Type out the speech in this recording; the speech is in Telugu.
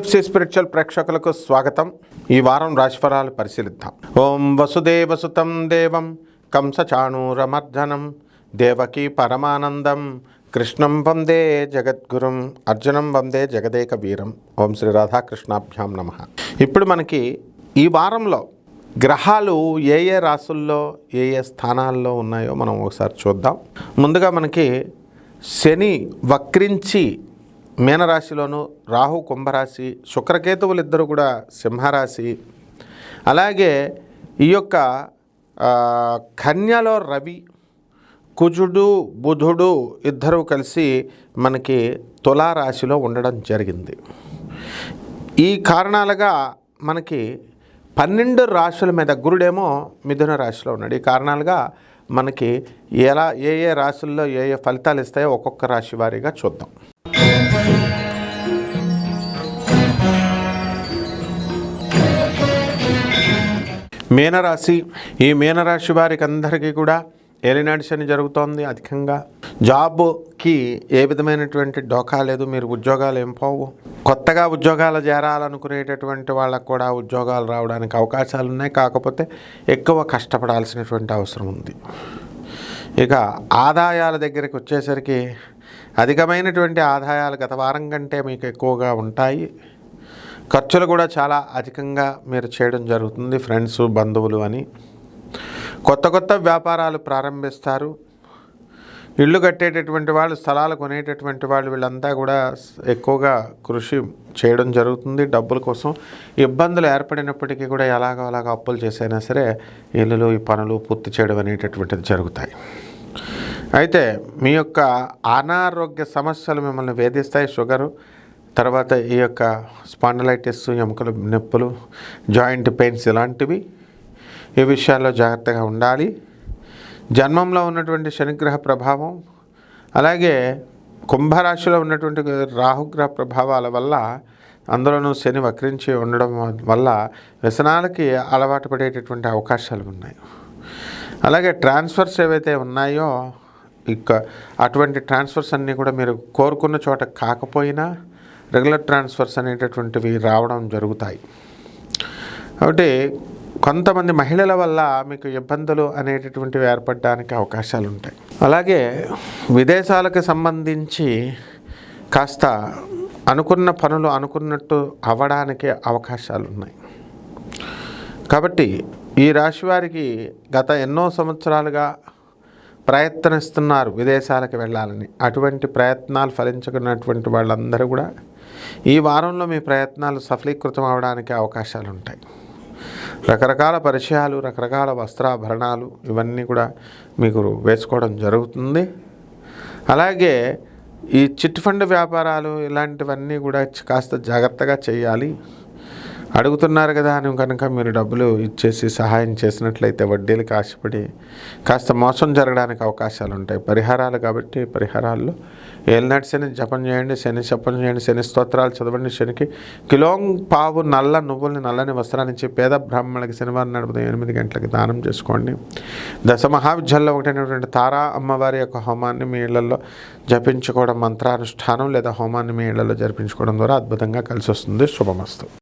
తులసి స్పిరిచువల్ ప్రేక్షకులకు స్వాగతం. ఈ వారం రాశిఫలాలు పరిశీలిద్దాం. ఓం వసుదేవసుతం దేవం కంసచాణూరమర్ధనం దేవకీ పరమానందం కృష్ణం వందే జగద్గురుం అర్జునం వందే జగదేక వీరం ఓం శ్రీ రాధాకృష్ణాభ్యాం నమ. ఇప్పుడు మనకి ఈ వారంలో గ్రహాలు ఏ ఏ రాసుల్లో ఏ ఏ స్థానాల్లో ఉన్నాయో మనం ఒకసారి చూద్దాం. ముందుగా మనకి శని వక్రించి మీనరాశిలోను రాహు కుంభరాశి శుక్రకేతువులు ఇద్దరు కూడా సింహరాశి. అలాగే ఈ యొక్క కన్యలో రవి కుజుడు బుధుడు ఇద్దరు కలిసి మనకి తులారాశిలో ఉండడం జరిగింది. ఈ కారణాలుగా మనకి పన్నెండు రాశుల మీద గురుడేమో మిథున రాశిలో ఉన్నాడు. ఈ కారణాలుగా మనకి ఎలా ఏ ఏ రాశుల్లో ఏ ఏ ఫలితాలు ఇస్తాయో ఒక్కొక్క రాశి వారీగా చూద్దాం. మీనరాశి. ఈ మీనరాశి వారికి అందరికీ కూడా ఏలినాటి శని జరుగుతోంది అధికంగా. జాబ్కి ఏ విధమైనటువంటి డోకా లేదు మీరు ఉద్యోగాలు ఏం పోవు. కొత్తగా ఉద్యోగాలు చేరాలనుకునేటటువంటి వాళ్ళకు కూడా ఉద్యోగాలు రావడానికి అవకాశాలు ఉన్నాయి కాకపోతే ఎక్కువ కష్టపడాల్సినటువంటి అవసరం ఉంది. ఇక ఆదాయాల దగ్గరికి వచ్చేసరికి అధికమైనటువంటి ఆదాయాలు గత వారం కంటే మీకు ఎక్కువగా ఉంటాయి. ఖర్చులు కూడా చాలా అధికంగా మీరు చేయడం జరుగుతుంది ఫ్రెండ్స్ బంధువులు అని. కొత్త కొత్త వ్యాపారాలు ప్రారంభిస్తారు. ఇల్లు కట్టేటటువంటి వాళ్ళు స్థలాలు కొనేటటువంటి వాళ్ళు వీళ్ళంతా కూడా ఎక్కువగా కృషి చేయడం జరుగుతుంది. డబ్బుల కోసం ఇబ్బందులు ఏర్పడినప్పటికీ కూడా ఎలాగో అలాగ అప్పులు చేసైనా సరే ఇళ్ళు ఈ పనులు పూర్తి చేయడం అనేటటువంటిది జరుగుతాయి. అయితే మీ యొక్క అనారోగ్య సమస్యలు మిమ్మల్ని వేధిస్తాయి. షుగరు తర్వాత ఈ యొక్క స్పాండలైటిస్ ఎముకల నొప్పులు జాయింట్ పెయిన్స్ ఇలాంటివి ఈ విషయాల్లో జాగ్రత్తగా ఉండాలి. జన్మంలో ఉన్నటువంటి శనిగ్రహ ప్రభావం అలాగే కుంభరాశిలో ఉన్నటువంటి రాహుగ్రహ ప్రభావాల వల్ల అందులోనూ శని వక్రించి ఉండడం వల్ల వ్యసనాలకి అలవాటు పడేటటువంటి అవకాశాలు ఉన్నాయి. అలాగే ట్రాన్స్ఫర్స్ ఏవైతే ఉన్నాయో ఇక అటువంటి ట్రాన్స్ఫర్స్ అన్నీ కూడా మీరు కోరుకున్న చోట కాకపోయినా రెగ్యులర్ ట్రాన్స్ఫర్స్ అనేటటువంటివి రావడం జరుగుతాయి. కాబట్టి కొంతమంది మహిళల వల్ల మీకు ఇబ్బందులు అనేటటువంటివి ఏర్పడడానికి అవకాశాలు ఉంటాయి. అలాగే విదేశాలకు సంబంధించి కాస్త అనుకున్న పనులు అనుకున్నట్టు అవ్వడానికి అవకాశాలు ఉన్నాయి. కాబట్టి ఈ రాశి వారికి గత ఎన్నో సంవత్సరాలుగా ప్రయత్నిస్తున్నారు విదేశాలకు వెళ్ళాలని. అటువంటి ప్రయత్నాలు ఫలించుకున్నటువంటి వాళ్ళందరూ కూడా ఈ వారంలో మీ ప్రయత్నాలు సఫలీకృతం అవడానికి అవకాశాలు ఉంటాయి రకరకాల పరిచయాలు రకరకాల వస్త్రాభరణాలు ఇవన్నీ కూడా మీకు వేసుకోవడం జరుగుతుంది. అలాగే ఈ చిట్ ఫండ్ వ్యాపారాలు ఇలాంటివన్నీ కూడా కాస్త జాగ్రత్తగా చేయాలి. అడుగుతున్నారు కదా అని కనుక మీరు డబ్బులు ఇచ్చేసి సహాయం చేసినట్లయితే వడ్డీలకు ఆశపడి కాస్త మోసం జరగడానికి అవకాశాలు ఉంటాయి. పరిహారాలు కాబట్టి పరిహారాల్లో ఏలినాటి శని జపం చేయండి శని జపం చేయండి శని స్తోత్రాలు చదవండి. శనికి కిలోంగ్ పావు నల్ల నువ్వుల్ని నల్లని వస్త్రాన్ని పేద బ్రాహ్మణులకి శనివారం నడుపుతాం ఎనిమిది గంటలకి దానం చేసుకోండి. దశ మహావిద్యాల్లో ఒకటైనటువంటి తారా అమ్మవారి యొక్క హోమాన్ని మీ ఇళ్ళలో జపించుకోవడం మంత్రానుష్ఠానం లేదా హోమాన్ని మీ ఇళ్ళలో జరిపించుకోవడం ద్వారా అద్భుతంగా కలిసి వస్తుంది. శుభమస్తు.